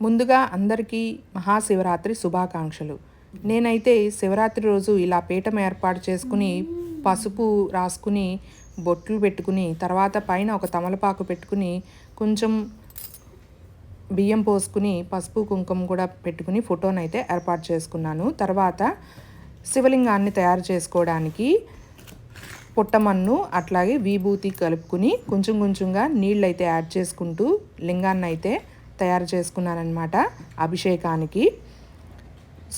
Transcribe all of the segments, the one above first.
ముందుగా అందరికీ మహాశివరాత్రి శుభాకాంక్షలు. నేనైతే శివరాత్రి రోజు ఇలా పీఠం ఏర్పాటు చేసుకుని పసుపు రాసుకుని బొట్లు పెట్టుకుని తర్వాత పైన ఒక తమలపాకు పెట్టుకుని కొంచెం బియ్యం పోసుకుని పసుపు కుంకుమ కూడా పెట్టుకుని ఫోటోనైతే ఏర్పాటు చేసుకున్నాను. తర్వాత శివలింగాన్ని తయారు చేసుకోవడానికి పుట్టమన్ను అట్లాగే విభూతి కలుపుకుని కొంచెం కొంచెంగా నీళ్ళు అయితే యాడ్ చేసుకుంటూ లింగాన్ని అయితే తయారు చేసుకున్నానమాట అభిషేకానికి.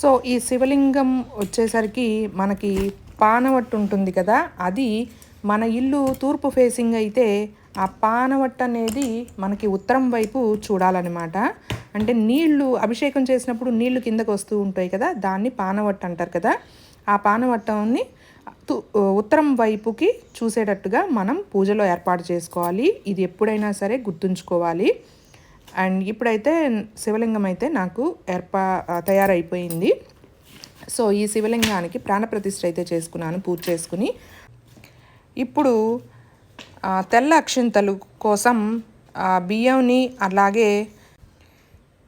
సో ఈ శివలింగం వచ్చేసరికి మనకి పానవట్టు ఉంటుంది కదా అది మన ఇల్లు తూర్పు ఫేసింగ్ అయితే ఆ పానవట్టు అనేది మనకి ఉత్తరం వైపు చూడాలన్నమాట. అంటే నీళ్ళు అభిషేకం చేసినప్పుడు నీళ్ళు కిందకు వస్తూ ఉంటాయి కదా దాన్ని పానవట్టు అంటారు కదా. ఆ పానవట్టంని ఉత్తరం వైపుకి చూసేటట్టుగా మనం పూజలో ఏర్పాటు చేసుకోవాలి. ఇది ఎప్పుడైనా సరే గుర్తుంచుకోవాలి. అండ్ ఇప్పుడైతే శివలింగం అయితే నాకు ఏర్పా తయారైపోయింది. సో ఈ శివలింగానికి ప్రాణప్రతిష్ఠ అయితే చేసుకున్నాను పూజ చేసుకుని. ఇప్పుడు తెల్ల అక్షింతలు కోసం బియ్యంని అలాగే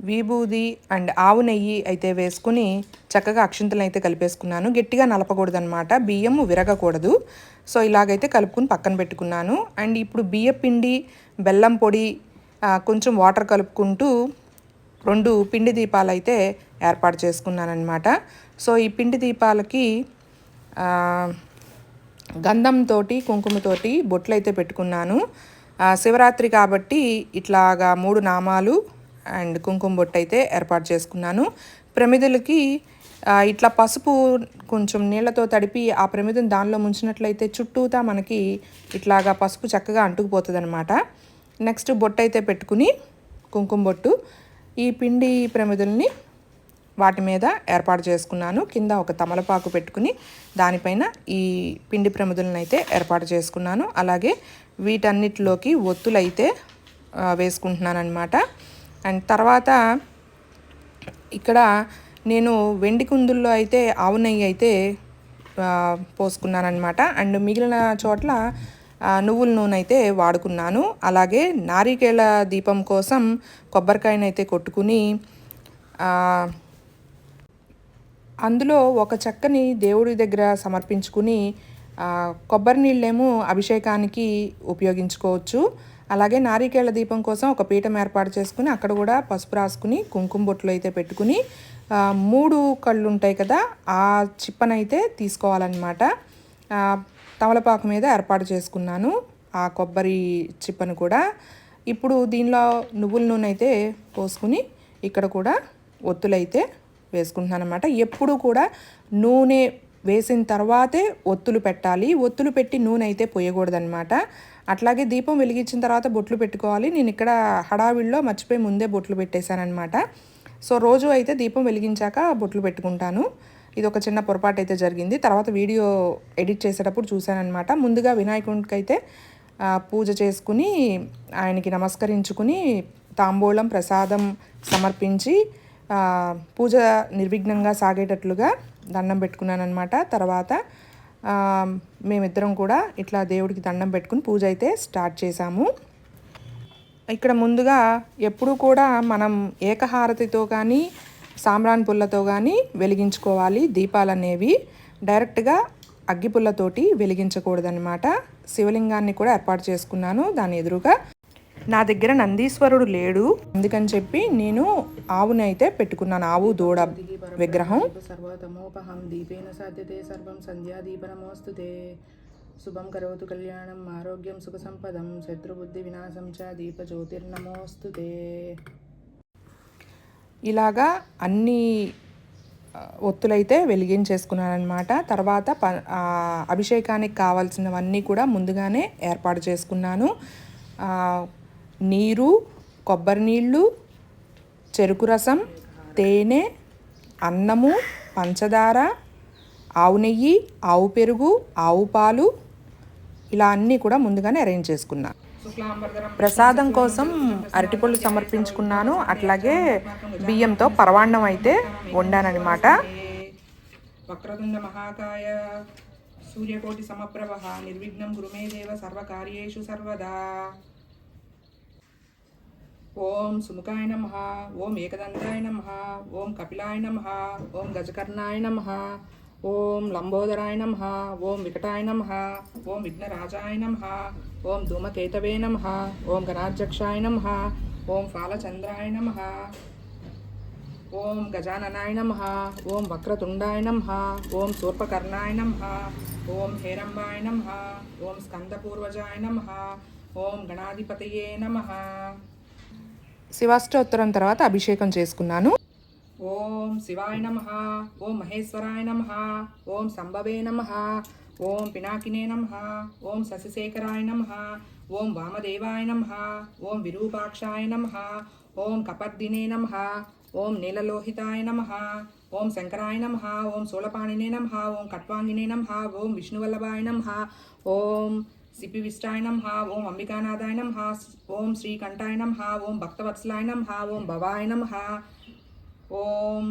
విభూది అండ్ ఆవు నెయ్యి అయితే వేసుకుని చక్కగా అక్షింతలు అయితే కలిపేసుకున్నాను. గట్టిగా నలపకూడదనమాట బియ్యం విరగకూడదు. సో ఇలాగైతే కలుపుకుని పక్కన పెట్టుకున్నాను. అండ్ ఇప్పుడు బియ్య పిండి బెల్లం పొడి కొంచెం వాటర్ కలుపుకుంటూ రెండు పిండి దీపాలు అయితే ఏర్పాటు చేసుకున్నానమాట సో ఈ పిండి దీపాలకి గంధంతో గంధంతోటి కుంకుమతోటి బొట్లు అయితే పెట్టుకున్నాను శివరాత్రి కాబట్టి ఇట్లాగా మూడు నామాలు అండ్ కుంకుమ బొట్టు అయితే ఏర్పాటు చేసుకున్నాను. ప్రమిదలకి ఇట్లా పసుపు కొంచెం నీళ్ళతో తడిపి ఆ ప్రమిదను దానిలో ముంచినట్లయితే చుట్టూతా మనకి ఇట్లాగా పసుపు చక్కగా అంటుకుపోతుంది అనమాట నెక్స్ట్ బొట్టు అయితే పెట్టుకుని కుంకుమ బొట్టు. ఈ పిండి ప్రమిదల్ని వాటి మీద ఏర్పాటు చేసుకున్నాను. కింద ఒక తమలపాకు పెట్టుకుని దానిపైన ఈ పిండి ప్రమిదలను అయితే ఏర్పాటు చేసుకున్నాను. అలాగే వీటన్నిటిలోకి ఒత్తులైతే ఆ, వేసుకుంటున్నాను అనమాట అండ్ తర్వాత ఇక్కడ నేను వెండి కుందుల్లో అయితే ఆవు నెయ్యి అయితే పోసుకున్నానమాట అండ్ మిగిలిన చోట్ల నువ్వుల నూనె అయితే వాడుకున్నాను. అలాగే నారికేళ దీపం కోసం కొబ్బరికాయనైతే కొట్టుకుని అందులో ఒక చెక్కని దేవుడి దగ్గర సమర్పించుకుని కొబ్బరి నీళ్ళేమో అభిషేకానికి ఉపయోగించుకోవచ్చు. అలాగే నారికేళ్ళ దీపం కోసం ఒక పీఠం ఏర్పాటు చేసుకుని అక్కడ కూడా పసుపు రాసుకుని కుంకుమ బొట్లు అయితే పెట్టుకుని మూడు కళ్ళు ఉంటాయి కదా ఆ చిప్పనైతే తీసుకోవాలన్నమాట. తమలపాకు మీద ఏర్పాటు చేసుకున్నాను. ఆ కొబ్బరి చిప్పను కూడా ఇప్పుడు దీనిలో నువ్వుల నూనె అయితే పోసుకుని ఇక్కడ కూడా ఒత్తులైతే వేసుకుంటున్నాను అనమాట ఎప్పుడు కూడా నూనె వేసిన తర్వాతే ఒత్తులు పెట్టాలి. ఒత్తులు పెట్టి నూనె అయితే పోయకూడదనమాట అట్లాగే దీపం వెలిగించిన తర్వాత బొట్లు పెట్టుకోవాలి. నేను ఇక్కడ హడావిడిలో మర్చిపోయి ముందే బొట్లు పెట్టేశానమాట సో రోజు అయితే దీపం వెలిగించాక బొట్లు పెట్టుకుంటాను. ఇది ఒక చిన్న పొరపాటు అయితే జరిగింది. తర్వాత వీడియో ఎడిట్ చేసేటప్పుడు చూశానమాట ముందుగా వినాయకుడికి అయితే పూజ చేసుకుని ఆయనకి నమస్కరించుకుని తాంబూలం ప్రసాదం సమర్పించి పూజ నిర్విఘ్నంగా సాగేటట్లుగా దండం పెట్టుకున్నాను అనమాట తర్వాత మేమిద్దరం కూడా ఇట్లా దేవుడికి దండం పెట్టుకుని పూజ అయితే స్టార్ట్ చేశాము. ఇక్కడ ముందుగా ఎప్పుడూ కూడా మనం ఏకహారతితో కానీ సాంబ్రాన్ పుల్లతో కానీ వెలిగించుకోవాలి. దీపాలు అనేవి డైరెక్ట్గా అగ్గిపుల్లతోటి వెలిగించకూడదన్నమాట. శివలింగాన్ని కూడా ఏర్పాటు చేసుకున్నాను దాని ఎదురుగా. నా దగ్గర నందీశ్వరుడు లేడు. అందుకని చెప్పి నేను ఆవుని అయితే పెట్టుకున్నాను. ఆవు దూడ విగ్రహం. సర్వతమోపహం దీపేన సాధ్యతే సర్వం సంధ్యాదీపనమోస్తు శుభం కరోతు కళ్యాణం ఆరోగ్యం సుఖ సంపదం శత్రుబుద్ధి వినాశం చ దీపజ్యోతిర్నమోస్తు ఇలాగా అన్ని ఒత్తులైతే వెలిగించేసుకున్నాను అనమాట తర్వాత ప అభిషేకానికి కావాల్సినవన్నీ కూడా ముందుగానే ఏర్పాటు చేసుకున్నాను. నీరు కొబ్బరి నీళ్ళు చెరుకు రసం తేనె అన్నము పంచదార ఆవు నెయ్యి ఆవు పెరుగు ఆవు పాలు ఇలా అన్నీ కూడా ముందుగానే అరేంజ్ చేసుకున్నాను ప్రసాదం కోసం అరటిపళ్ళు సమర్పించుకున్నాను. అట్లాగే బియ్యంతో పరవాన్నం అయితే వండానన్నమాట. వక్రతుండ మహాకాయ సూర్యకోటి సమప్రభ నిర్విఘ్నం గురుమే దేవ సర్వకార్యేషు సర్వదా. ఓం సుముఖాయ నమ ఓం ఏకదంతాయ నమ ఓం కపిలాయ నమ ఓం గజకర్ణాయ నమ. ఓం లంబోదరాయ నమ ఓం వికటాయ నమ ఓం విఘ్నరాజాయ నమ ఓం ధూమకేతవే నమ ఓం గణాధ్యక్షాయ నమ ఓం ఫాలచంద్రాయ నమ ఓం గజాననాయ నమ ఓం వక్రతుండాయ నమ ఓం శూర్పకర్ణాయ నమ ఓం హేరంబాయ నమ ఓం స్కందపూర్వజాయ నమ ఓం గణాధిపతయే నమ శివాష్టోత్తరం తర్వాత అభిషేకం చేసుకున్నాను ఓం శివాయ నమ ఓం మహేశ్వరాయ నమ ఓం సంభవే నమ ఓం పినాకినే నమ ఓం శశిశేఖరాయ నమ ఓం వామదేవాయ నమ ఓం విరూపాక్షాయ నమ ఓం కపర్దినే నమ ఓం నీలలోహితాయ నమ ఓం శంకరాయ నమ ఓం శూలపాణినే నమ ఓం కట్వాంగినే నమ ఓం విష్ణువల్లభాయ నమ ఓం సిపివిష్టాయ నమ ఓం అంబికానాథాయ నమ ఓం శ్రీకంఠాయ నమ ఓం భక్తవత్సలాయ నమ ఓం భవాయ నమ ఓం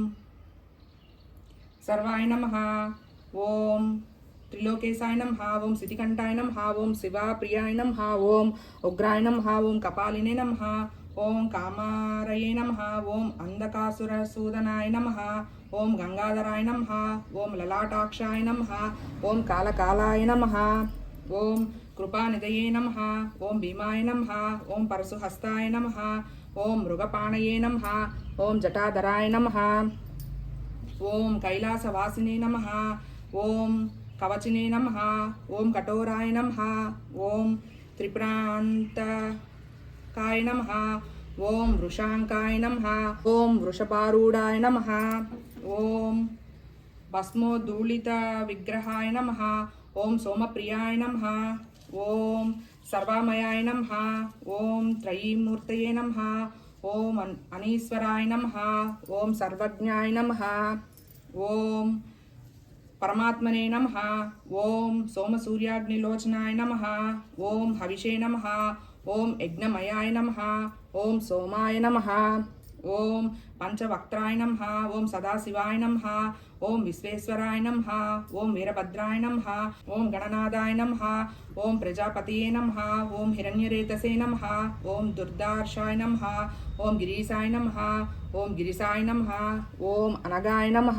సర్వాయ నమ ఓం త్రిలోకేశాయ నమ ఓం సితికంఠాయ నమ ఓం శివాప్రియాయ నమ ఓం ఉగ్రాయ నమ ఓం కపాలినే నమ ఓం కామారయే నమ ఓం అంధకాసురసూదనాయ నమ ఓం గంగాధరాయ నమ ఓం లలాటాక్షాయ నమ ఓం కాలకాలాయ నమ ఓం కృపానిదయే నమ ఓం భీమాయ నమ ఓం పరశుహస్తాయ నమ ఓం మృగపాణయే నమ ఓం జటాధరాయ నమ ఓం కైలాసవాసినే నమ ఓం కవచినే నమ ఓం కఠోరాయ నమ ఓం త్రిపురాంతకాయ నమ ఓం వృషాంకాయ నమ ఓం వృషభారూఢాయ నమ ఓం భస్మోద్ధూళిత విగ్రహాయ నమ ఓం సోమప్రియాయ నమ ఓం సర్వామయాయ నమ ఓం త్రయీమూర్తయే నమ ఓం అన్- అనీశ్వరాయ నమ ఓం సర్వజ్ఞాయ నమ ఓం పరమాత్మనే నమ ఓం సోమసూర్యాగ్నిలోచనాయ నమ ఓం హవిషే నమ ఓం యజ్ఞమయాయ నమ ఓం సోమాయ నమ ఓం పంచవక్త్రాయ నమ ఓం సదాశివాయ నమ ఓం విశ్వేశ్వరాయ నమ ఓం వీరభద్రాయ నమ ఓం గణనాథాయ నమ ఓం ప్రజాపతియే నమ ఓం హిరణ్యరేతసే నమ ఓం దుర్దార్షాయ నమ ఓం గిరీశాయ నమ ఓం గిరిశాయ నమ ఓం అనగాయ నమ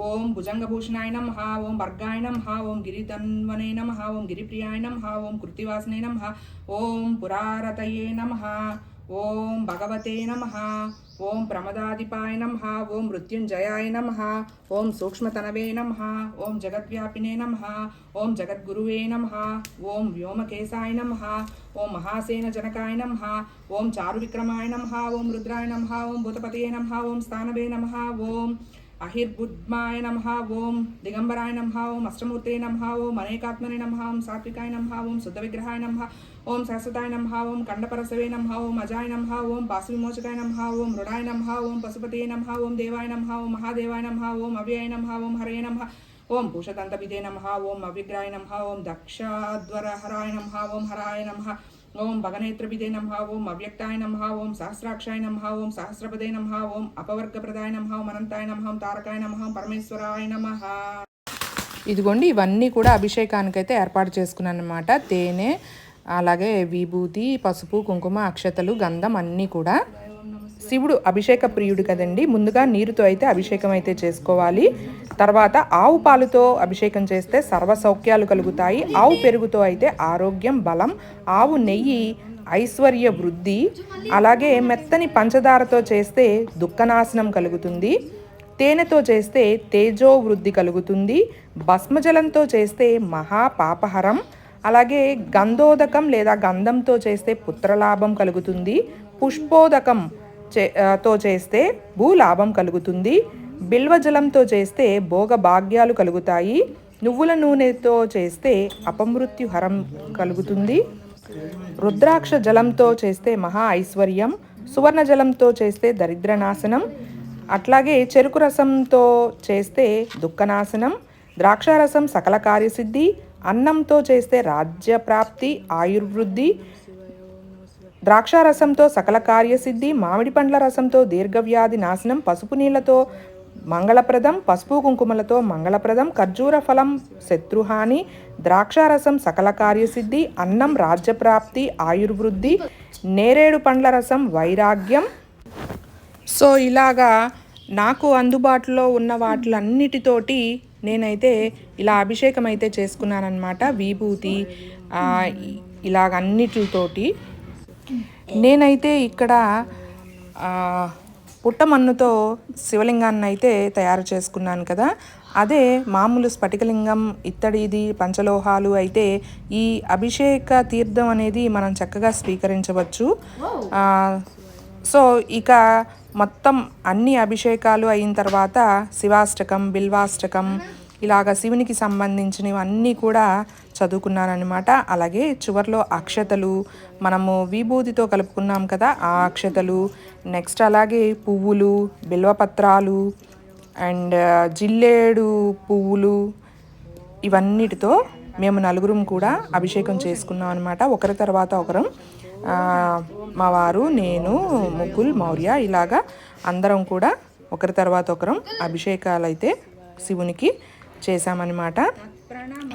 ఓం భుజంగభూషణాయ నమ ఓం వర్గాయ నమ ఓం గిరిధన్వనే నమ ఓం గిరిప్రియాయ నమ ఓం కృతివాసనే నమ ఓం పురారతయే నమ ఓం భగవతే నమ ఓం ప్రమదాదిపాయ నమ ఓం మృత్యుంజయాయ నమ ఓం సూక్ష్మతనవే నమ ఓం జగద్వ్యాపినే నమ ఓం జగద్గురువే నమ ఓం వ్యోమకేశాయ నమ ఓం మహాసేన జనకాయ నమ ఓం చారువిక్రమాయ నమ ఓం రుద్రాయ నమ ఓం భూతపతయే నమ ఓం స్థానవే నమ ఓం అహిర్బుద్మాయ నమ ఓం దిగంబరాయ నమ ఓం అష్టమూర్తే నమ ఓం అనేకాత్మనే నమ ఓం సాత్వికాయ నమ ఓం శుద్ధ విగ్రహాయ నమ ఓం శాశ్వతాయ నమ ఓం కండపరసవే నమ ఓం అజాయ నమ ఓం పాసు విమోచకాయ నమ ఓం మృడాయ నమ ఓం పశుపతే నమ ఓం దేవాయ నమ ఓం మహాదేవాయ నమ ఓం అవ్యయ నమ ఓం హరే నమ ఓం భూషదంతపిదే నమ ఓం అవిగ్రాయ నమ ఓం దక్షాధ్వరహరాయ నమ ఓం హరాయ నమ ఓం భగనేత్రభిదే నమ ఓం అవ్యక్తాయ నమ ఓం సహస్రాక్షాయ నమ ఓం సహస్రపదే నమ ఓం అపవర్గప్రదాయ నమ ఓం అనంతాయ నమ ఓం తారకాయ నమ ఓం పరమేశ్వరాయ నమ. ఇదిగోండి ఇవన్నీ కూడా అభిషేకానికైతే ఏర్పాటు చేసుకున్నాను అనమాట తేనె అలాగే విభూతి పసుపు కుంకుమ అక్షతలు గంధం అన్నీ కూడా. శివుడు అభిషేక ప్రియుడు కదండి. ముందుగా నీరుతో అయితే అభిషేకం అయితే చేసుకోవాలి. తర్వాత ఆవు పాలుతో అభిషేకం చేస్తే సర్వ సౌఖ్యాలు కలుగుతాయి. ఆవు పెరుగుతో అయితే ఆరోగ్యం బలం ఆవు నెయ్యి ఐశ్వర్య వృద్ధి అలాగే మెత్తని పంచదారతో చేస్తే దుఃఖనాశనం కలుగుతుంది. తేనెతో చేస్తే తేజో వృద్ధి కలుగుతుంది. భస్మజలంతో చేస్తే మహాపాపహరం అలాగే గంధోదకం లేదా గంధంతో చేస్తే పుత్రలాభం కలుగుతుంది. పుష్పోదకం చే తో చేస్తే భూలాభం కలుగుతుంది. బిల్వజలంతో చేస్తే భోగ భాగ్యాలు కలుగుతాయి. నువ్వుల నూనెతో చేస్తే అపమృత్యుహరం కలుగుతుంది. రుద్రాక్ష జలంతో చేస్తే మహా ఐశ్వర్యం. సువర్ణ జలంతో చేస్తే దరిద్రనాశనం. అట్లాగే చెరుకు రసంతో చేస్తే దుఃఖనాశనం. ద్రాక్షారసం సకల కార్యసిద్ధి. అన్నంతో చేస్తే రాజ్యప్రాప్తి ఆయుర్వృద్ధి. ద్రాక్షారసంతో సకల కార్యసిద్ధి. మామిడి పండ్ల రసంతో దీర్ఘవ్యాధి నాశనం. పసుపు నీళ్ళతో మంగళప్రదం పసుపు కుంకుమలతో మంగళప్రదం ఖర్జూర ఫలం శత్రుహాని ద్రాక్షారసం సకల కార్యసిద్ధి అన్నం రాజ్యప్రాప్తి ఆయుర్వృద్ధి నేరేడు పండ్ల రసం వైరాగ్యం. సో ఇలాగా నాకు అందుబాటులో ఉన్న వాటిలన్నిటితోటి నేనైతే ఇలా అభిషేకం అయితే చేసుకున్నానమాట విభూతి ఇలాగ అన్నిటితోటి. నేనైతే ఇక్కడ పుట్టమన్నుతో శివలింగాన్ని అయితే తయారు చేసుకున్నాను కదా. అదే మామూలు స్ఫటికలింగం ఇత్తడిది పంచలోహాలు అయితే ఈ అభిషేక తీర్థం అనేది మనం చక్కగా స్వీకరించవచ్చు. సో ఇక మొత్తం అన్ని అభిషేకాలు అయిన తర్వాత శివాష్టకం బిల్వాష్టకం ఇలాగ శివునికి సంబంధించినవన్నీ కూడా చదువుకున్నానమాట అలాగే చివర్లో అక్షతలు మనము విభూతితో కలుపుకున్నాం కదా ఆ అక్షతలు. నెక్స్ట్ అలాగే పువ్వులు బిల్వపత్రాలు అండ్ జిల్లేడు పువ్వులు ఇవన్నిటితో మేము నలుగురం కూడా అభిషేకం చేసుకున్నాం అనమాట ఒకరి తర్వాత ఒకరం మా వారు నేను ముగ్గుల్ మౌర్య ఇలాగా అందరం కూడా ఒకరి తర్వాత ఒకరం అభిషేకాలు అయితే శివునికి చేశామన్నమాట.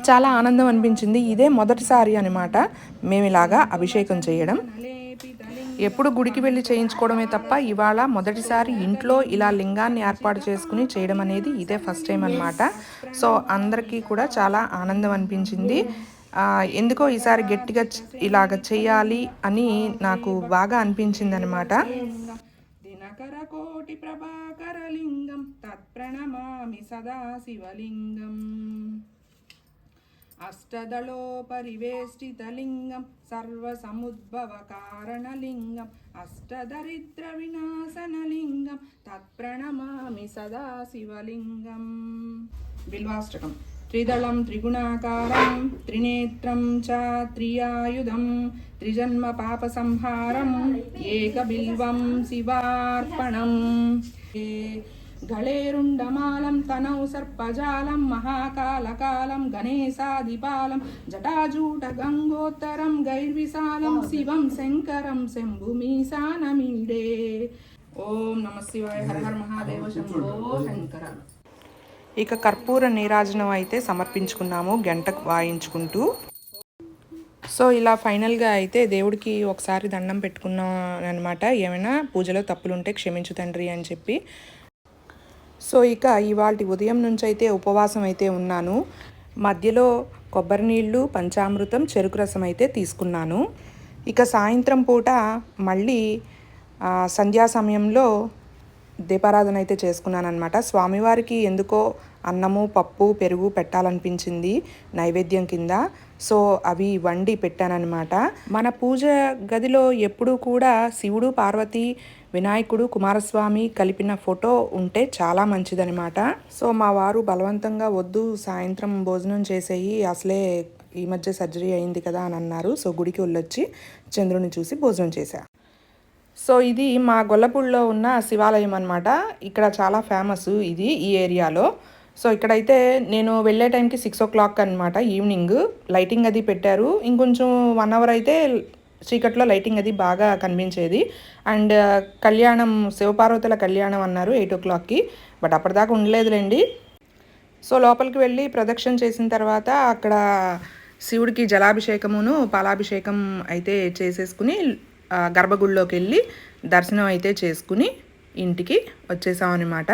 చాలా ఆనందం అనిపించింది. ఇదే మొదటిసారి అనమాట మేము ఇలాగా అభిషేకం చేయడం. ఎప్పుడు గుడికి వెళ్ళి చేయించుకోవడమే తప్ప ఇవాళ మొదటిసారి ఇంట్లో ఇలా లింగాన్ని ఏర్పాటు చేసుకుని చేయడం అనేది ఇదే ఫస్ట్ టైం అనమాట సో అందరికీ కూడా చాలా ఆనందం అనిపించింది. ఎందుకో ఈసారి గట్టిగా ఇలాగ చేయాలి అని నాకు బాగా అనిపించింది అనమాట దినకర ప్రభాకరలింగం తత్ప్రణమామి సదా శివలింగం అష్టదళోపరివేష్టితలింగం సర్వసముద్భవ కారణలింగం అష్టదరిద్ర వినాశనలింగం తత్ప్రణమామి సదా శివలింగం బిల్వాష్టకం. త్రిదళం త్రిగుణాకారం త్రినేత్రం చ త్రియాయుధం త్రిజన్మ పాప సంహారం ఏకబిల్వం శివార్పణం గళేరుండమాలం తనౌ సర్పజాలం మహాకాలకాలం గణేశాదిపాలం జటాజూట గంగోత్తరం గైర్విశాలం శివం శంకరం శంభుమీశానమీడే ఓం నమ శివాయ హర హర మహాదేవ శంభో శంకర ఇక కర్పూర నీరాజనం అయితే సమర్పించుకున్నాము గంట వాయించుకుంటూ. సో ఇలా ఫైనల్గా అయితే దేవుడికి ఒకసారి దండం పెట్టుకున్నాం అనమాట ఏమైనా పూజలో తప్పులుంటే క్షమించు తండ్రి అని చెప్పి. సో ఇక ఇవాళ ఉదయం నుంచి అయితే ఉపవాసం అయితే ఉన్నాను. మధ్యలో కొబ్బరి నీళ్ళు పంచామృతం చెరుకు రసం అయితే తీసుకున్నాను. ఇక సాయంత్రం పూట మళ్ళీ సంధ్యా సమయంలో దీపారాధన అయితే చేసుకున్నానమాట స్వామివారికి ఎందుకో అన్నము పప్పు పెరుగు పెట్టాలనిపించింది నైవేద్యం కింద. సో అవి వండి పెట్టానన్నమాట. మన పూజ గదిలో ఎప్పుడూ కూడా శివుడు పార్వతి వినాయకుడు కుమారస్వామి కలిపిన ఫోటో ఉంటే చాలా మంచిదనమాట సో మా వారు బలవంతంగా వద్దు సాయంత్రం భోజనం చేసేయి అసలే ఈ మధ్య సర్జరీ అయింది కదా అని అన్నారు. సో గుడికి వెళ్ళొచ్చి చంద్రుని చూసి భోజనం చేశా. సో ఇది మా గొల్లపూడిలో ఉన్న శివాలయం అనమాట ఇక్కడ చాలా ఫేమస్ ఇది ఈ ఏరియాలో. సో ఇక్కడైతే నేను వెళ్ళే టైంకి సిక్స్ ఓ క్లాక్ అనమాట ఈవినింగ్. లైటింగ్ అది పెట్టారు. ఇంకొంచెం వన్ అవర్ అయితే చీకట్లో లైటింగ్ అది బాగా కనిపించేది. అండ్ కళ్యాణం శివపార్వతుల కళ్యాణం అన్నారు ఎయిట్ ఓ క్లాక్కి. బట్ అప్పటిదాకా ఉండలేదులేండి. సో లోపలికి వెళ్ళి ప్రదక్షిణ చేసిన తర్వాత అక్కడ శివుడికి జలాభిషేకమును పాలాభిషేకం అయితే చేసేసుకుని గర్భగుడిలోకి వెళ్ళి దర్శనం అయితే చేసుకుని ఇంటికి వచ్చేసామన్నమాట.